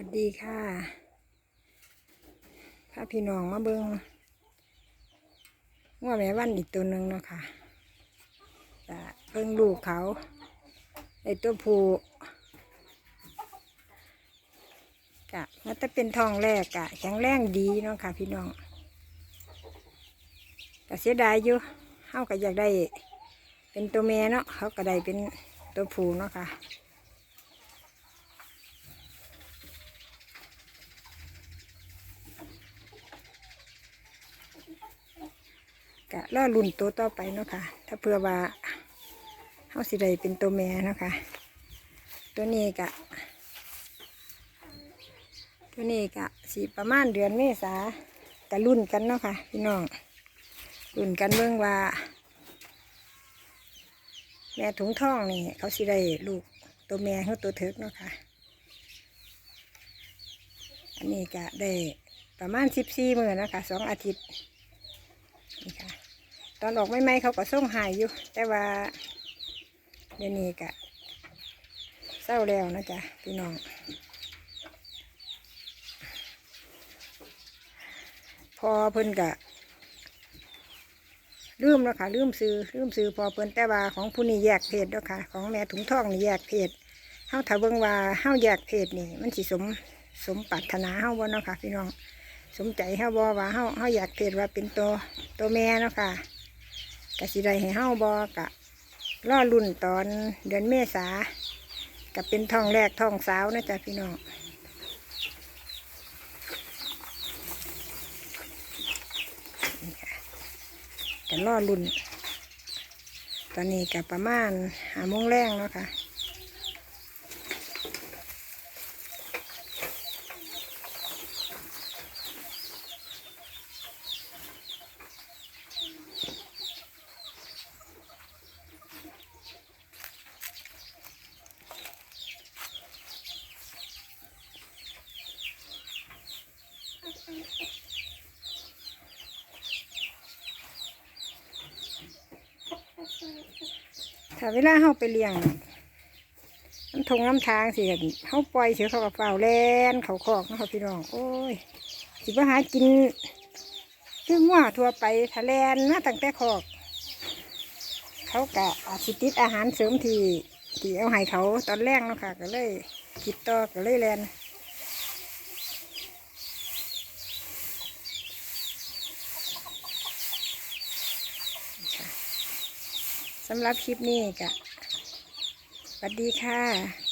วัสดีค่ะพาพี่น้องมาเบิงว่าแม่วันอีกตัวหนึ่งเนาะค่ะจะเบิงลูกเขาไอตัวผู้กะมันจะเป็นทองแรกกะแข็งแรงดีเนาะค่ะ พี่น้องกะเสียดายอยู่เฮาก็อยากได้ เป็นตัวแม่เนาะเขาก็ได้เป็นตัวผู้เนาะค่ะ กะล่อลุ่นตัวต่อไปเนาะค่ะ ถ้าเพื่อว่าเฮาสิได้เป็นตัวแม่เนาะค่ะ ตัวนี้กะ ตัวนี้กะสีประมาณเดือนเมษากะรุ่นกันเนาะค่ะ พี่น้องรุ่นกันเบิ่งว่า แม่ถุงท่องนี่ เขาสิได้ลูกตัวแม่หรือตัวเถิกเนาะค่ะ อันนี้กะได้ประมาณสิบสี่มือนะคะสองอาทิตย์นี่ค่ะ ตอนออกไม่ไม่เขาก็ส่งหายอยู่ แต่ว่าเดี๋ยวนี้ก็เศร้าแล้วนะจ๊ะพี่น้องพอเพิ่นกะลืมแล้วค่ะลืมซื้อลืมซื้อพอเพิ่นแต่ว่าของผู้นี้แยกเพศแล้วค่ะ ของแม่ถุงทองนี่แยกเพศเฮาถ้าเบิ่งว่าเฮาแยกเพศนี่ มันสิสมสมปรารถนาเฮาบ่เนาะค่ะ พี่น้องสมใจเฮาบ่ว่าเฮาเฮาอยากเพศว่าเป็นตัวตัวแม่เนาะค่ะ กะสิได้ให้เฮาบอกะรอรุ่นตอนเดือนเมษากับเป็นท้องแรกท้องสาวนะจ๊ะพี่น้องนี่ค่ะกันรอรุ่น ตอนนี้กับประมาณหาโมงแรงแล้วค่ะ ถ้าเวลาเฮาไปเลี้ยงน้ำทงน้ำทางสิเฮาปล่อยเสือเขากับเฝ้าแลนเขาคอกเนาะค่ะพี่น้อง โอ้ย สิมาหากินคืองัวทั่วไปทะแลนมาตั้งแต่คอก เขากะอาสิติดอาหารเสริมที่ที่เอาให้เขาตอนแรกเนาะค่ะ ก็เลยคิดต่อก็เลยแลน สำหรับคลิปนี้กะสวัสดีค่ะ